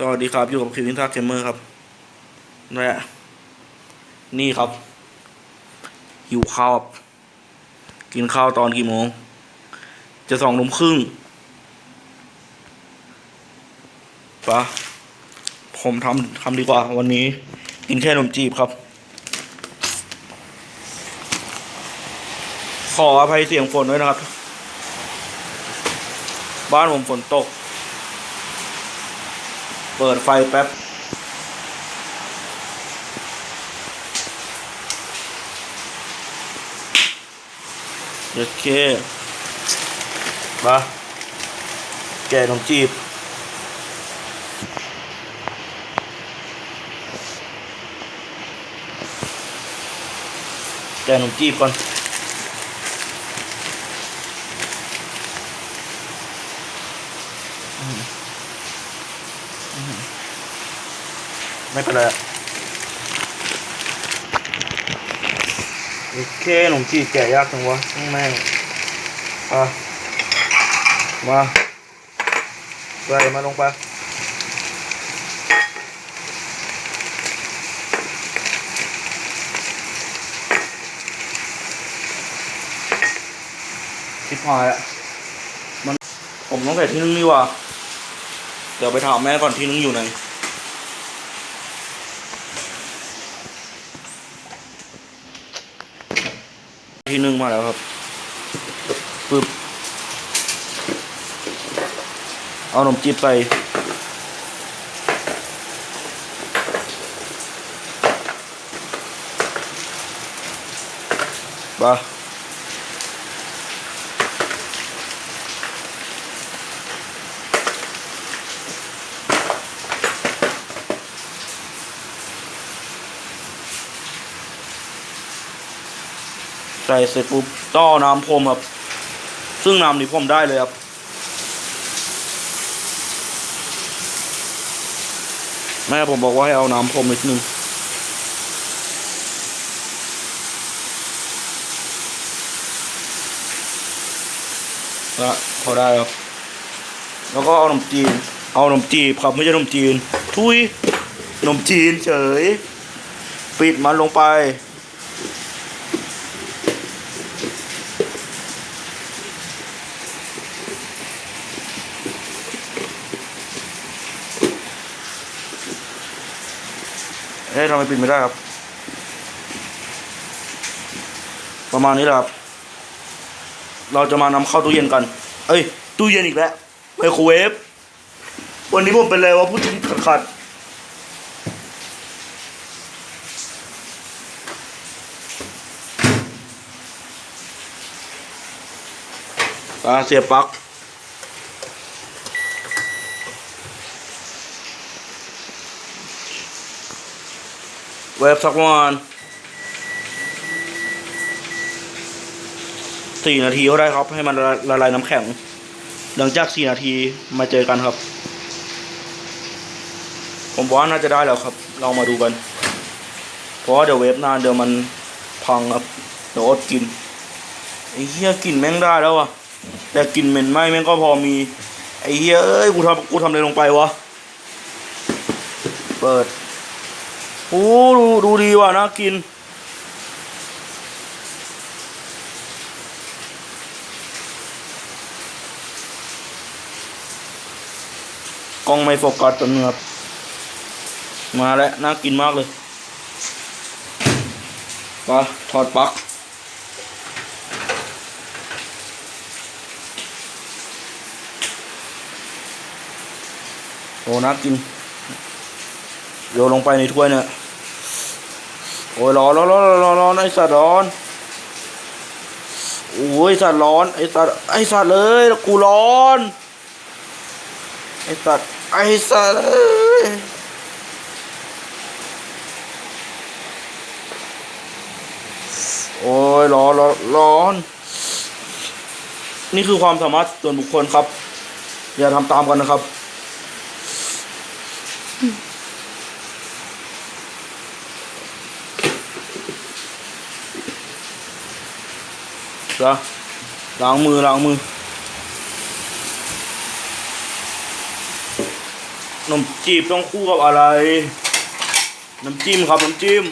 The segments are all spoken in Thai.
สวัสดีครับอยู่กับคิวินทักเกมเมอร์ครับและนี่ครับ หิวข้าว กินข้าวตอนกี่โมง จะสองทุ่มครึ่งปะผมทำทำดีกว่า วันนี้ กินแค่ขนมจีบครับ ขออภัยเสียงฝนด้วยนะครับ บ้านผมฝนตก เปิดไฟแป๊บ โอเคมาแกะขนมจีบแกะขนมจีบก่อน ไม่เป็นไรโอเคขนมจีแกะยากจังวะแม่งอะมาใส่มาลงไปชิบหายอะมันผมต้องใส่ที่นึงนี่ว่ะ เดี๋ยวไปถามแม่ก่อนที่นึงอยู่ไหนที่นึ่งมาแล้วครับปึ๊บเอาขนมจีบใส่ปะ ใส่เสร็จปุ๊บต้อน้ำพรมครับ ซึ่งน้ำนี้พรมได้เลยครับแม่ผมบอกว่าให้เอาน้ำพรมนิดนึงละพอได้ครับ แล้วก็เอาขนมจีน เอาขนมจีบครับไม่ใช่ขนมจีน ทุยขนมจีนเฉย ปิดมันลงไป ทำไมปิดไม่ได้ครับ ประมาณนี้แหละครับ เราจะมานำเข้าตู้เย็นกัน เอ้ย ตู้เย็นอีกแล้วไมโครเวฟวันนี้ผมเป็นอะไรวะพูดติดขัดขัดอ่าเสียบปลั๊ก เวฟสักประมาณสี่นาทีก็ได้ครับให้มันละลายน้ำแข็ง หลังจากสี่นาทีมาเจอกันครับ ผมว่าน่าจะได้แล้วครับ เรามาดูกัน เพราะเดี๋ยวเวฟนานเดี๋ยวมันพังครับเดี๋ยวอดกินไอ้เหี้ยกลิ่นแม่งได้แล้วอะแต่กลิ่นเหม็นไหมแม่งก็พอมี ไอ้เหี้ยเอ้ยกูทำกูทำอะไรลงไปวะ เปิด โอ้ดูดูดีว่ะน่ากิน กล้องไม่โฟกัสตัวเนื้อครับมาแล้วน่ากินมากเลยไปถอดปลั๊กโอ้น่ากินโยนลงไปในถ้วยเนี่ย โอ้ยร้อนร้อนร้อนร้อนร้อนไอสัตว์ร้อนโอ้ยสัตว์ร้อนไอสัตว์ไอสัตว์เลยกูร้อนไอสัตว์ไอสัตว์โอ้ยร้อนร้อนร้อน นี่คือความสามารถส่วนบุคคลครับ อย่าทำตามกันนะครับ ละล้างมือล้างมือนมจีบต้องคู่กับอะไร น้ำจิ้มครับน้ำจิ้ม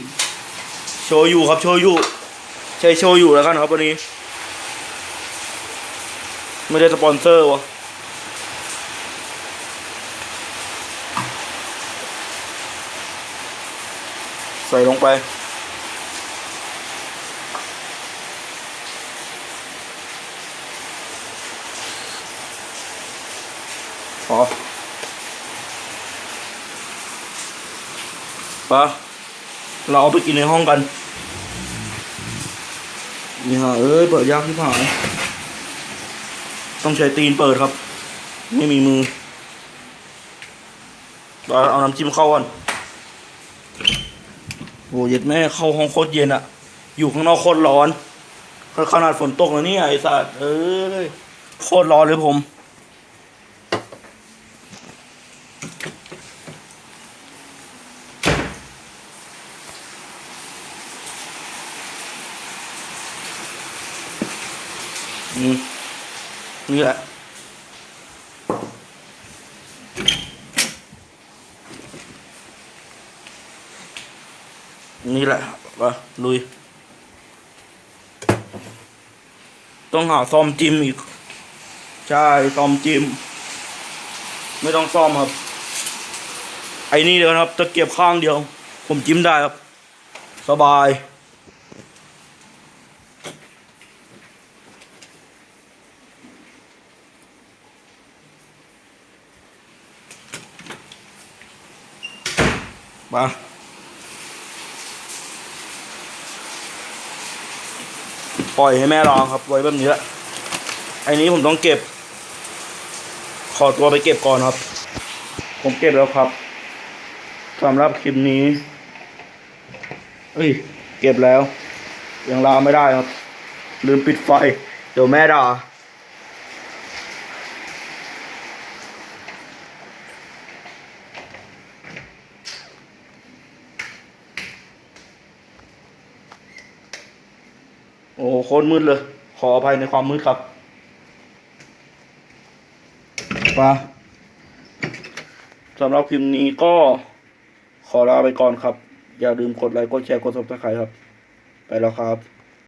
โชยุครับโชยุใช้โชยุแล้วกันครับวันนี้ ไม่ได้สปอนเซอร์วะใส่ลงไป พอปะเราเอาไปกินในห้องกันนี่ฮะเอ้ย เปิดยากที่ผ่ายต้องใช้ตีนเปิดครับ ไม่มีมือเราเอาน้ำจิ้มเข้าก่อนโอ้เย็ดแม่เข้าห้องโคตรเย็นอะอยู่ข้างนอกโคตรร้อนขนาดฝนตกแล้วเนี่ยไอ้สัตว์เอ้ยโคตรร้อนเลยผม อืมนี่แหละนี่แหละไปลุย ต้องหาซ่อมจิ้มอีก ใช่ซ่อมจิ้มไม่ต้องซ่อมครับ ไอ้นี่เดียวครับตะเกียบข้างเดียว ผมจิ้มได้ครับ สบาย มาปล่อยให้แม่ลองครับไว้แบบนี้ละไอ้นี้ผมต้องเก็บ ขอตัวไปเก็บก่อนครับ ผมเก็บแล้วครับสำหรับคลิปนี้ เอ้ย เก็บแล้ว ยังลาไม่ได้ครับ ลืมปิดไฟ เดี๋ยวแม่ด่า โอ้โหโคนมืดเลย ขออภัยในความมืดครับไปะสำหรับคลิปนี้ก็ขอลาไปก่อนครับ อย่าลืมกดไลค์ กดแชร์ กดซับสไครต์ครับ ไปแล้วครับ